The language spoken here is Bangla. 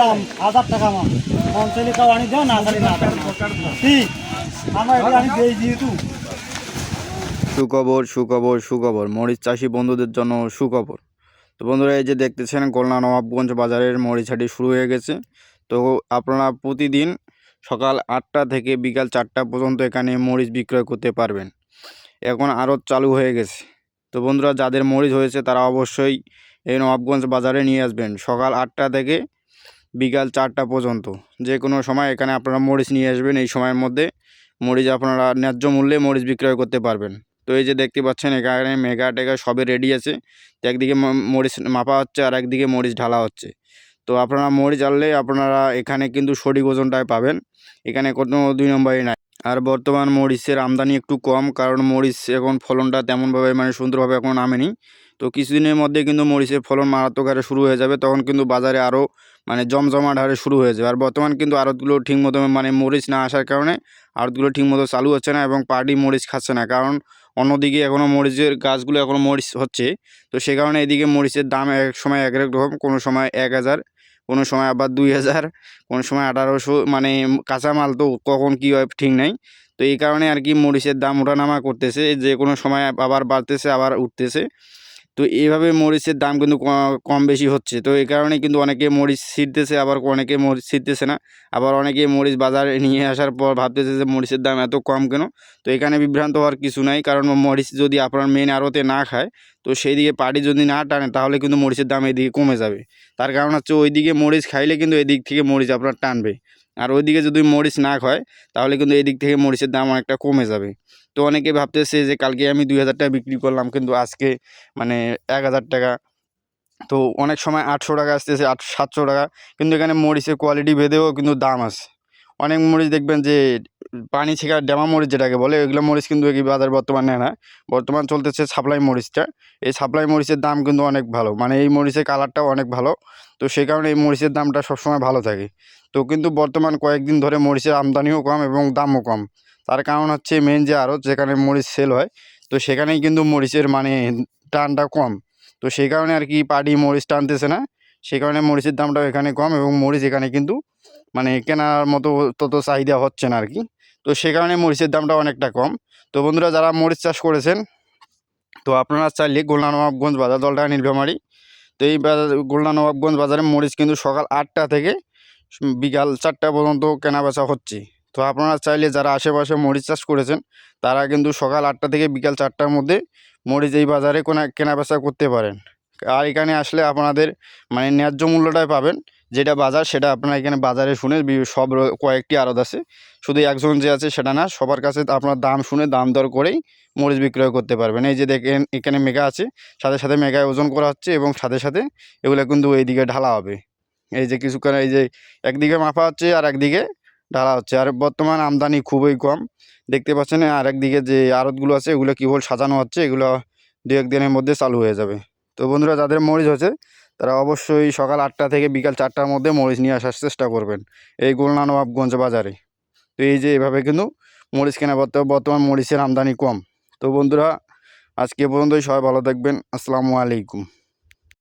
দাম হাজার টাকা তাও আনি দাও না সুখবর সুখবর সুখবর। মরিচ চাষি বন্ধুদের জন্য সুখবর। তো বন্ধুরা, এই যে দেখতেছেন খুলনা নবাবগঞ্জ বাজারের মরিচ হাটি শুরু হয়ে গেছে। তো আপনারা প্রতিদিন সকাল আটটা থেকে বিকাল চারটা পর্যন্ত এখানে মরিচ বিক্রয় করতে পারবেন। এখন আরও চালু হয়ে গেছে। তো বন্ধুরা, যাদের মরিচ হয়েছে, তারা অবশ্যই এই নবাবগঞ্জ বাজারে নিয়ে আসবেন। সকাল আটটা থেকে বিকাল চারটা পর্যন্ত। যে কোনো সময় এখানে আপনারা মরিচ নিয়ে আসবেন, এই সময়ের মধ্যে মরিচ আপনারা ন্যায্য মূল্যে মরিচ বিক্রয় করতে পারবেন। তো এই যে দেখতে পাচ্ছেন, এখানে মেগা টেগা সবে রেডি আছে। তো একদিকে মরিচ মাপা হচ্ছে আর একদিকে মরিচ ঢালা হচ্ছে। তো আপনারা মরিচ আনলে আপনারা এখানে কিন্তু সঠিক ওজনটায় পাবেন। এখানে কোনো দুই নম্বরই নাই। আর বর্তমান মরিচের আমদানি একটু কম, কারণ মরিচ এখন ফলনটা তেমনভাবে মানে সুন্দরভাবে এখন নামেনি। তো কিছুদিনের মধ্যে কিন্তু মরিচের ফলন মারাত্মক হারে শুরু হয়ে যাবে, তখন কিন্তু বাজারে আরও মানে জমজমাট হারে শুরু হয়ে যাবে। আর বর্তমান কিন্তু আড়তগুলো ঠিকমতো মানে মরিচ না আসার কারণে আড়তগুলো ঠিকমতো চালু হচ্ছে না এবং পার্টি মরিচ খাচ্ছে না, কারণ অন্যদিকে এখনও মরিচের গাছগুলো এখনও মরিচ হচ্ছে। তো সে কারণে এদিকে মরিচের দাম এক সময় এক এক রকম, কোনো সময় এক হাজার কোনো সময় আবার দুই হাজার, কোনো সময় আঠারোশো মানে কাঁচামাল তো কখন কী হয় ঠিক নাই। তো এই কারণে আর কি মরিচের দাম ওঠানামা করতেছে, যে কোনো সময় আবার বাড়তেছে, আবার উঠতেছে। তো এইভাবে মরিচের দাম কিন্তু কম বেশি হচ্ছে। তো এই কারণে কিন্তু অনেকে মরিচ ছিটতেছে আবার অনেকে মরিচ ছিটতেছে না। আবার অনেকে মরিচ বাজারে নিয়ে আসার পর ভাবতেছে যে মরিচের দাম এত কম কেন? তো এখানে বিভ্রান্ত হওয়ার কিছু নাই, কারণ মরিচ যদি আপনার মেন আড়তে না খায়, তো সেই দিকে পাটি যদি না টানে, তাহলে কিন্তু মরিচের দাম এদিকে কমে যাবে। তার কারণ হচ্ছে ওইদিকে মরিচ খাইলে কিন্তু এদিক থেকে মরিচ আপনার টানবে। আর ওইদিকে যদি মরিচ না হয়, তাহলে কিন্তু এদিক থেকে মরিচের দাম অনেকটা কমে যাবে। তো অনেকে ভাবতেছে যে কালকে আমি দুই হাজার টাকা বিক্রি করলাম, কিন্তু আজকে মানে এক হাজার টাকা। তো অনেক সময় আটশো টাকা আসতেছে, আট, সাতশো টাকা। কিন্তু এখানে মরিচের কোয়ালিটি ভেদেও কিন্তু দাম আছে। অনেক মরিচ দেখবেন যে, পানি ছেঁকা ড্যামা মরিচ যেটাকে বলে, ওইগুলো মরিচ কিন্তু এই বাজার বর্তমানে না। বর্তমান চলতেছে সাপ্লাই মরিচটা। এই সাপ্লাই মরিচের দাম কিন্তু অনেক ভালো। মানে এই মরিচের কালারটাও অনেক ভালো। তো সেই কারণে এই মরিচের দামটা সবসময় ভালো থাকে। তো কিন্তু বর্তমান কয়েকদিন ধরে মরিচের আমদানিও কম এবং দামও কম। তার কারণ হচ্ছে মেন যে আরও যেখানে মরিচ সেল হয়, তো সেখানেই কিন্তু মরিচের মানে টানটা কম। তো সেই কারণে আর কি পার্টি মরিচ টানতেছে না। সেই কারণে মরিচের দামটাও এখানে কম এবং মরিচ এখানে কিন্তু মানে কেনার মতো তত চাহিদা হচ্ছে না আর কি তো সে কারণে মরিচের দামটা অনেকটা কম। তো বন্ধুরা, যারা মরিচ চাষ করেছেন, তো আপনারা চাইলে গোলনা নবাবগঞ্জ বাজার দলটা নীলফামারি। তো এই বাজার গোলনা নবাবগঞ্জ বাজারে মরিচ কিন্তু সকাল আটটা থেকে বিকাল চারটা পর্যন্ত কেনা বেচা হচ্ছে। তো আপনারা চাইলে যারা আশেপাশে মরিচ চাষ করেছেন, তারা কিন্তু সকাল আটটা থেকে বিকাল চারটার মধ্যে মরিচ এই বাজারে কোনা কেনা বেচা করতে পারেন। আর এখানে আসলে আপনাদের মানে ন্যায্য মূল্যটাই পাবেন। যেটা বাজার, সেটা আপনারা এখানে বাজারে শুনে সব কয়েকটি আড়ত আছে। শুধু একজন যে আছে সেটা না, সবার কাছে আপনার দাম শুনে দাম দর করেই মরিচ বিক্রয় করতে পারবেন। এই যে দেখেন, এখানে মেগা আছে, সাথে সাথে মেগায় ওজন করা হচ্ছে এবং সাথে সাথে এগুলো কিন্তু এইদিকে ঢালা হবে। এই যে কিছুক্ষণ, এই যে একদিকে মাপা হচ্ছে আর একদিকে ঢালা হচ্ছে। আর বর্তমান আমদানি খুবই কম। দেখতে পাচ্ছেন, আর একদিকে যে আড়তগুলো আছে, এগুলো কেবল সাজানো হচ্ছে, এগুলো দু একদিনের মধ্যে চালু হয়ে যাবে। তো বন্ধুরা, যাদের মরিচ হয়েছে তারা অবশ্যই সকাল আটটা থেকে বিকাল চারটার মধ্যে মরিচ নিয়ে আসার চেষ্টা করবেন। এই গোলনা নবাবগঞ্জ বাজারে। তো এই যে এভাবে কিন্তু মরিচ কেনা বর্ত- বর্তমান মরিচের আমদানি কম। তো বন্ধুরা, আজকে পর্যন্তই। সবাই ভালো থাকবেন। আসসালামু আলাইকুম।